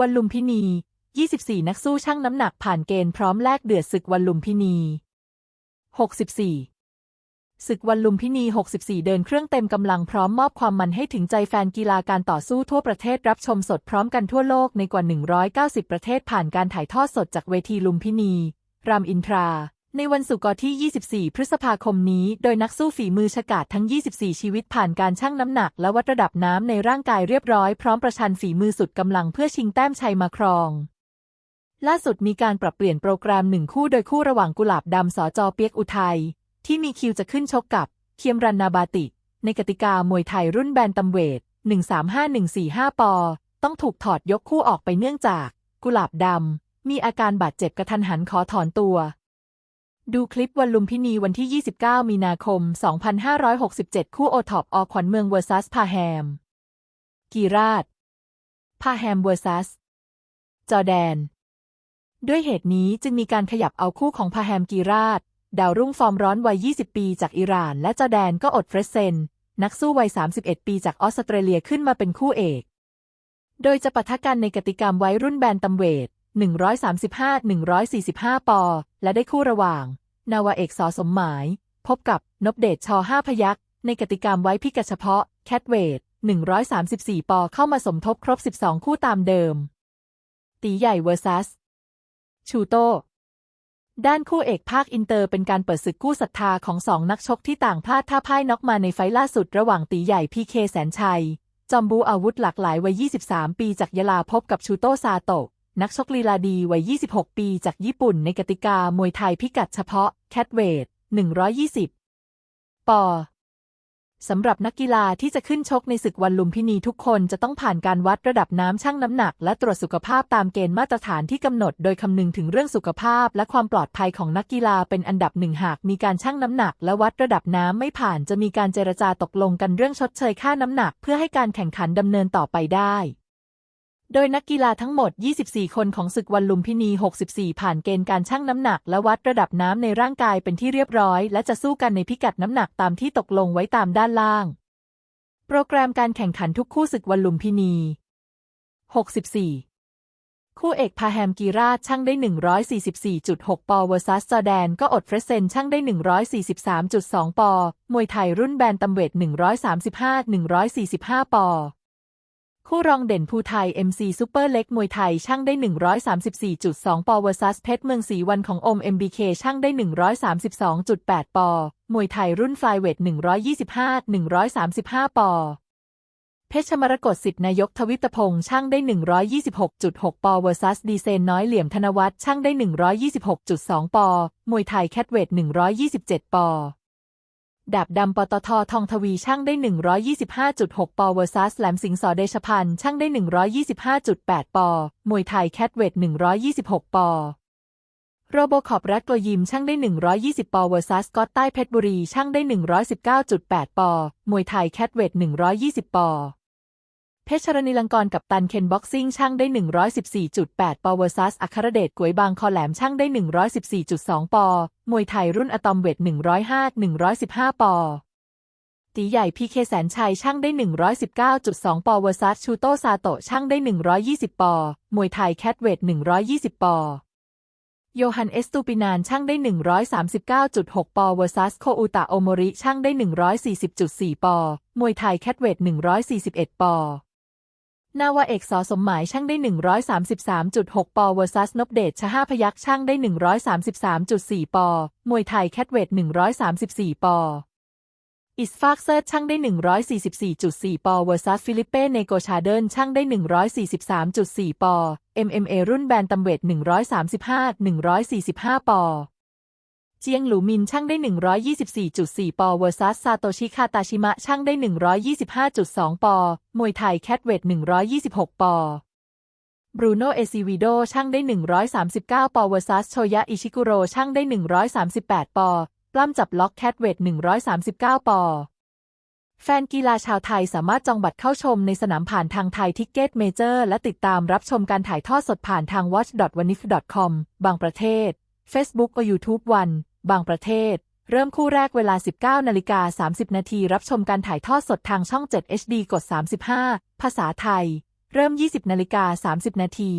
วันลุมพินี 24 นักสู้ช่างน้ำหนักผ่านเกณฑ์พร้อมแลกเดือดศึกวันลุมพินี 64 ศึกวันลุมพินี 64 เดินเครื่องเต็มกำลังพร้อมมอบความมันให้ถึงใจแฟนกีฬาการต่อสู้ทั่วประเทศรับชมสดพร้อมกันทั่วโลกในกว่า 190 ประเทศผ่านการถ่ายทอดสดจากเวทีลุมพินี รามอินทรา ในวันศุกร์ที่ 24 พฤษภาคมนี้ โดยนักสู้ฝีมือฉกาจทั้ง 24 ชีวิตผ่านการชั่งน้ำหนักและวัดระดับน้ำในร่างกายเรียบร้อยพร้อมประชันฝีมือสุดกำลังเพื่อชิงแต้มชัยมาครอง ล่าสุดมีการปรับเปลี่ยนโปรแกรมหนึ่งคู่โดยคู่ระหว่างกุหลาบดำสอจอเปียกอุทัย ที่มีคิวจะขึ้นชกกับ เคียมรันนาบาติ ในกติกามวยไทยรุ่นแบนตัมเวท 135145 ปอ ต้องถูกถอดยกคู่ออกไปเนื่องจาก กุหลาบดำมีอาการบาดเจ็บกระทันหันขอถอนตัว ดูคลิปวันลุมพินีวันที่ 29 มีนาคม 2567 คู่โอท็อปอขวัญเมืองเวอร์ซัสพาแฮม กีราชพาแฮมเวอร์ซัส จอแดน ด้วยเหตุนี้จึงมีการขยับเอาคู่ของพาแฮมกีราช ดาวรุ่งฟอร์มร้อนวัย 20 ปีจากอิหร่าน และจอแดนก็อดเฟรสเซน นักสู้วัย 31 ปีจากออสเตรเลียขึ้นมาเป็นคู่เอก โดยจะปะทะกันในกติกรรมไว้รุ่นแบนตัมเวท 135-145 ปอ และได้คู่ระหว่าง นาวาเอกสอสมหมาย พบกับนบเดชชอห้าพยักในกติกรรมไว้พิกัดเฉพาะ แคทเวท 134 ปอ เข้ามาสมทบครบ 12 คู่ตามเดิม ตีใหญ่เวอร์ซัส ชูโต ด้านคู่เอกภาคอินเตอร์เป็นการเปิดศึกคู่ศรัทธาของสองนักชกที่ต่างพลาดท่าพ่ายน็อกมาในไฟล์ล่าสุดระหว่างตีใหญ่พีเคแสนชัย จอมบูอาวุธหลากหลายวัย 23 ปีจากยะลาพบกับชูโตซาโตะ นักชกลีลาดีวัย 26 ปีจากญี่ปุ่นในกติกามวยไทยพิกัดเฉพาะแคทเวท 120 ปอสำหรับนักกีฬาที่จะขึ้นชกในศึกวันลุมพินีทุกคนจะต้องผ่านการวัดระดับน้ำชั่งน้ำหนัก และตรวจสุขภาพตามเกณฑ์มาตรฐานที่กำหนด โดยคำนึงถึงเรื่องสุขภาพ และความปลอดภัยของนักกีฬาเป็นอันดับหนึ่งหากมีการชั่งน้ำหนัก และวัดระดับน้ำไม่ผ่านจะมีการเจรจาตกลงกันเรื่องชดเชยค่าน้ำหนัก เพื่อให้การแข่งขันดำเนินต่อไปได้ โดยนักกีฬาทั้งหมด 24 คนของศึกวันลุมพินี 64 ผ่านเกณฑ์การชั่งน้ำหนักและวัดระดับน้ำในร่างกายเป็นที่เรียบร้อย และจะสู้กันในพิกัดน้ำหนักตามที่ตกลงไว้ตามด้านล่าง โปรแกรมการแข่งขันทุกคู่ศึกวันลุมพินี 64 คู่เอกพาแฮมกีราชช่างได้ 144.6 ปอเวอร์ซัสจอร์แดน ก็อดเฟรเซนช่างได้ 143.2 ปอ มวยไทยรุ่นแบนตัมเวท135-145 ปอ คู่รองเด่นภูไทย MC ซูเปอร์เล็กมวยไทยช่างได้ 134.2 ปอวอร์ซัสเพชรเมืองศรีวันของอม MBK ช่างได้ 132.8 ปอ มวยไทยรุ่นฟลายเวท 125-135 ปอ เพชรมรกตสิทธินายกทวิตพงษ์ช่างได้ 126.6 ปอเวอร์ซัสดีเซนน้อยเหลี่ยมธนวัฒน์ช่างได้ 126.2 ปอ มวยไทยแคทเวท 127 ปอ ดาบดำปตททองทวีช่างได้ 125.6 ปอเวอร์ซัสแหลมสิงห์สอเดชพันธ์ช่างได้ 125.8 ปอ มวยไทยแคทเวท 126 ปอ โรโบขอบรักตัวยิมช่างได้ 120 ปอเวอร์ซัสกอตใต้เพชรบุรีช่างได้ 119.8 ปอ มวยไทยแคทเวท 120 ปอ เพชรนิลังกรกับตันเคนบ็อกซิ่งช่างได้ 114.8 ปอเวอร์ซัสอัครเดชกวยบางคอแหลมช่างได้ 114.2 ปอ มวยไทยรุ่นอะตอมเวท 105-115 ปอ ตีใหญ่พีเคแสนชัยช่างได้ 119.2 ปอเวอร์ซัสชูโตซาโตะช่างได้ 120 ปอ มวยไทยแคทเวท 120 ปอโยฮันเอสตูปินานช่างได้ 139.6 ปอเวอร์ซัสโคอุตะโอโมริช่างได้ 140.4 ปอ มวยไทยแคทเวท 141 ปอ นาวาเอกสอสมหมายช่างได้ 133.6 ปอเวอร์ซัสนบเดชชห้าพยักช่างได้ 133.4 ปอ มวยไทยแคทเวท 134 ปอ อิสฟากเซอร์ช่างได้ 144.4 ปอเวอร์ซัสฟิลิปเป้เนโกชาเดินช่างได้ 143.4 ปอ MMA รุ่นแบนตัมเวท 135-145 ปอ เจียงหลูมินช่างได้ 124.4 ปอเวอร์ซัสซาโตชิคาตาชิมะช่างได้ 125.2 ปอ มวยไทยแคทเวท 126 ปอ บรูโนเอซิวิโดช่างได้ 139 ปอเวอร์ซัสโชยะอิชิกุโรช่างได้ 138 ปอ ปล้ำจับล็อกแคทเวท 139 ปอ แฟนกีฬาชาวไทยสามารถจองบัตรเข้าชมในสนามผ่านทางไทยทิกเก็ตเมเจอร์และติดตามรับชมการถ่ายทอดสดผ่านทาง watch.wanif.com บางประเทศ Facebook และ YouTube วัน บางประเทศ เริ่มคู่แรกเวลา 19นาฬิกา30 นาทีรับชมการถ่ายทอดสดทางช่อง 7 HD กด 35 ภาษาไทย เริ่ม 20นาฬิกา30 นาที